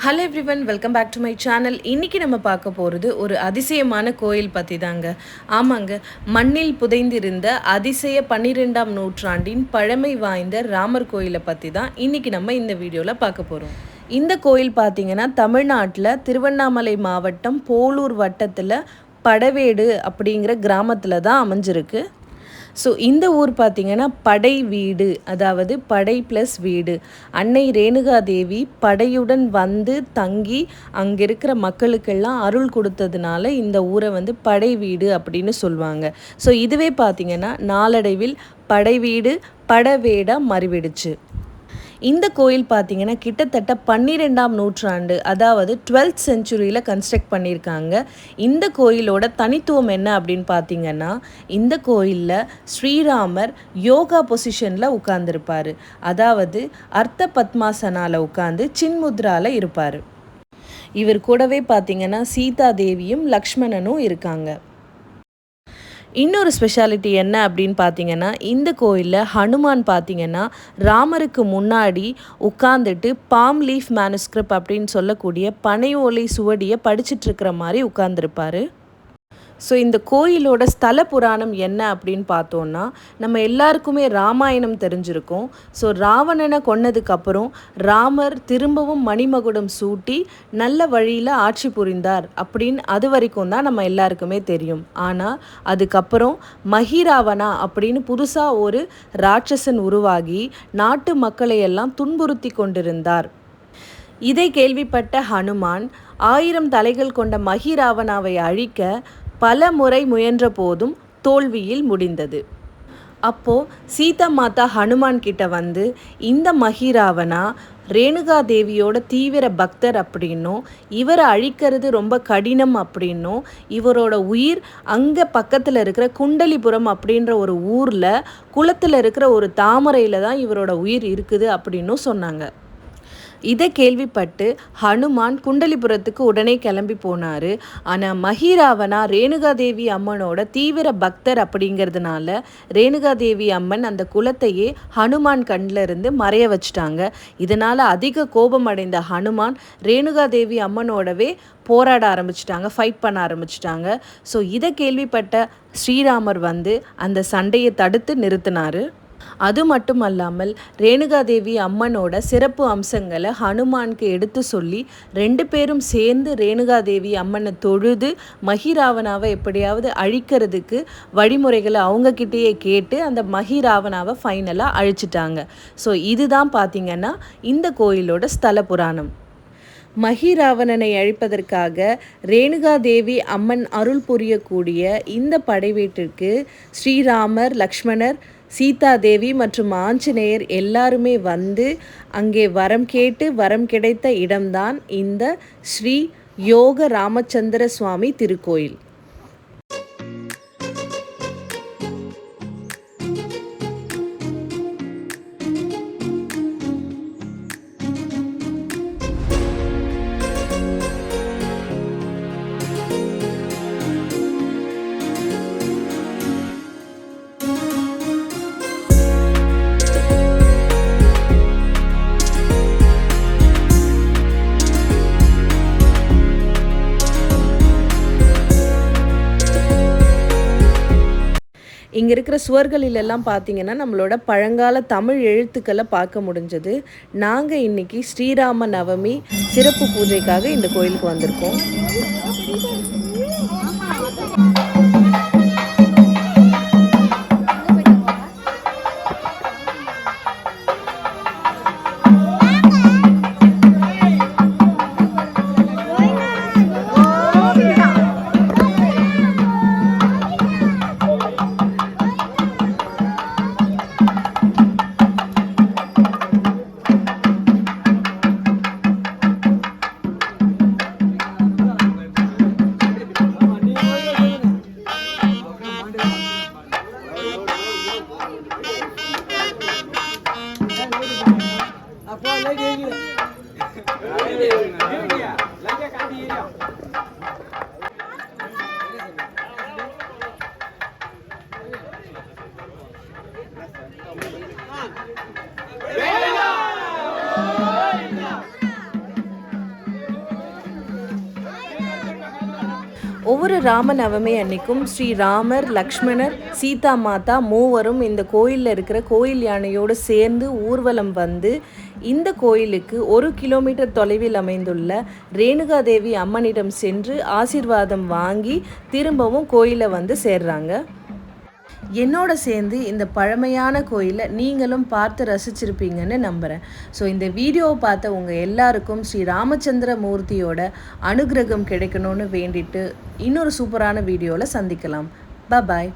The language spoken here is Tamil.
Hello everyone welcome back to my channel இன்றைக்கி நம்ம பார்க்க போகிறது ஒரு அதிசயமான கோயில் பற்றி தாங்க ஆமாங்க மண்ணில் புதைந்திருந்த அதிசய பன்னிரெண்டாம் நூற்றாண்டின் பழமை வாய்ந்த ராமர் கோயிலை பற்றி தான் இன்றைக்கி நம்ம இந்த வீடியோவில் பார்க்க போகிறோம் இந்த கோயில் பார்த்தீங்கன்னா தமிழ்நாட்டில் திருவண்ணாமலை மாவட்டம் போலூர் வட்டத்தில் படவேடு அப்படிங்கிற கிராமத்தில் தான் அமைஞ்சிருக்கு. ஸோ இந்த ஊர் பார்த்திங்கன்னா படை வீடு அதாவது படை ப்ளஸ் வீடு. அன்னை ரேணுகா தேவி படையுடன் வந்து தங்கி அங்கே இருக்கிற மக்களுக்கெல்லாம் அருள் கொடுத்ததுனால இந்த ஊரை வந்து படை வீடு அப்படின்னு சொல்லுவாங்க ஸோ இதுவே பார்த்திங்கன்னா நாளடைவில் படை வீடு படவேடாக மறிவிடுச்சு. இந்த கோயில் பார்த்தீங்கன்னா கிட்டத்தட்ட பன்னிரெண்டாம் நூற்றாண்டு அதாவது டுவெல்த் செஞ்சுரியில் கன்ஸ்ட்ரக்ட் பண்ணியிருக்காங்க. இந்த கோயிலோட தனித்துவம் என்ன அப்படின்னு பார்த்தீங்கன்னா இந்த கோயிலில் ஸ்ரீராமர் யோகா பொசிஷனில் உட்கார்ந்துருப்பார். அதாவது அர்த்த பத்மாசனாவில் உட்காந்து சின்முத்ரால இருப்பார். இவர் கூடவே பார்த்தீங்கன்னா சீதா தேவியும் லக்ஷ்மணனும் இருக்காங்க. இன்னொரு ஸ்பெஷாலிட்டி என்ன அப்படின்னு பார்த்தீங்கன்னா இந்த கோயிலில் ஹனுமான் பார்த்தீங்கன்னா ராமருக்கு முன்னாடி உட்காந்துட்டு பாம் லீஃப் மேனுஸ்கிரிப்ட் அப்படின்னு சொல்லக்கூடிய பனை ஓலை சுவடியை படிச்சுட்ருக்கிற மாதிரி உட்காந்துருப்பாரு ஸோ இந்த கோயிலோட ஸ்தல புராணம் என்ன அப்படின்னு பார்த்தோன்னா நம்ம எல்லாருக்குமே ராமாயணம் தெரிஞ்சிருக்கும். ஸோ ராவணனை கொன்னதுக்கப்புறம் ராமர் திரும்பவும் மணிமகுடம் சூட்டி நல்ல வழியில் ஆட்சி புரிந்தார் அப்படின்னு அது வரைக்கும் தான் நம்ம எல்லாருக்குமே தெரியும். ஆனால் அதுக்கப்புறம் மஹிராவணா அப்படின்னு புதுசாக ஒரு ராட்சசன் உருவாகி நாட்டு மக்களையெல்லாம் துன்புறுத்தி கொண்டிருந்தார். இதை கேள்விப்பட்ட ஹனுமான் ஆயிரம் தலைகள் கொண்ட மஹிராவணாவை அழிக்க பல முறை முயன்ற போதும் தோல்வியில் முடிந்தது. அப்போ சீதா மாதா ஹனுமான் கிட்ட வந்து இந்த மஹிராவனா ரேணுகா தேவியோட தீவிர பக்தர் அப்படின்னும் இவரை அழிக்கிறது ரொம்ப கடினம் அப்படின்னும் இவரோட உயிர் அங்கே பக்கத்தில் இருக்கிற குண்டலிபுரம் அப்படின்ற ஒரு ஊரில் குளத்தில் இருக்கிற ஒரு தாமரையில் தான் இவரோட உயிர் இருக்குது அப்படின்னும் சொன்னாங்க. இதை கேள்விப்பட்டு ஹனுமான் குண்டலிபுரத்துக்கு உடனே கிளம்பி போனார். ஆனால் மஹிராவனா ரேணுகாதேவி அம்மனோட தீவிர பக்தர் அப்படிங்கிறதுனால ரேணுகாதேவி அம்மன் அந்த குலத்தையே ஹனுமான் கண்ணில் இருந்து மறைய வச்சுட்டாங்க. இதனால் அதிக கோபம் அடைந்த ஹனுமான் ரேணுகாதேவி அம்மனோடவே போராட ஆரம்பிச்சிட்டாங்க ஃபைட் பண்ண ஆரம்பிச்சிட்டாங்க. ஸோ இதை கேள்விப்பட்ட ஸ்ரீராமர் வந்து அந்த சண்டையை தடுத்து நிறுத்தினார். அது மட்டும் அல்லாமல் ரேணுகாதேவி அம்மனோட சிறப்பு அம்சங்களை ஹனுமானுக்கு எடுத்து சொல்லி ரெண்டு பேரும் சேர்ந்து ரேணுகாதேவி அம்மனை தொழுது மஹிராவணாவை எப்படியாவது அழிக்கிறதுக்கு வழிமுறைகளை அவங்கக்கிட்டேயே கேட்டு அந்த மஹிராவணாவை ஃபைனலாக அழிச்சிட்டாங்க. ஸோ இதுதான் பார்த்திங்கன்னா இந்த கோயிலோட ஸ்தல புராணம். மகிராவணனை அழிப்பதற்காக ரேணுகாதேவி அம்மன் அருள் புரியக்கூடிய இந்த படைவீட்டிற்கு ஸ்ரீராமர் லக்ஷ்மணர் சீதா தேவி மற்றும் ஆஞ்சநேயர் எல்லாருமே வந்து அங்கே வரம் கேட்டு வரம் கிடைத்த இடம்தான் இந்த ஸ்ரீ யோக ராமச்சந்திர சுவாமி திருக்கோயில். இங்கே இருக்கிற சுவர்களிலெல்லாம் பார்த்தீங்கன்னா நம்மளோட பழங்கால தமிழ் எழுத்துக்களை பார்க்க முடிஞ்சது. நாங்கள் இன்னைக்கு ஸ்ரீராம நவமி சிறப்பு பூஜைக்காக இந்த கோயிலுக்கு வந்திருக்கோம். ஒவ்வொரு ராம நவமி அன்னைக்கும் ஸ்ரீ ராமர் லக்ஷ்மணர் சீதா மாதா மூவரும் இந்த கோயிலில் இருக்கிற கோயில் யானையோடு சேர்ந்து ஊர்வலம் வந்து இந்த கோயிலுக்கு ஒரு கிலோமீட்டர் தொலைவில் அமைந்துள்ள ரேணுகாதேவி அம்மனிடம் சென்று ஆசிர்வாதம் வாங்கி திரும்பவும் கோயிலை வந்து சேர்றாங்க. என்னோட சேர்ந்து இந்த பழமையான கோயிலை நீங்களும் பார்த்து ரசிச்சிருப்பீங்கன்னு நம்புகிறேன் ஸோ இந்த வீடியோவை பார்த்த உங்கள் எல்லாருக்கும் ஸ்ரீ ராமச்சந்திர மூர்த்தியோட அனுகிரகம் கிடைக்கணும்னு வேண்டிட்டு இன்னொரு சூப்பரான வீடியோவில் சந்திக்கலாம். பாய்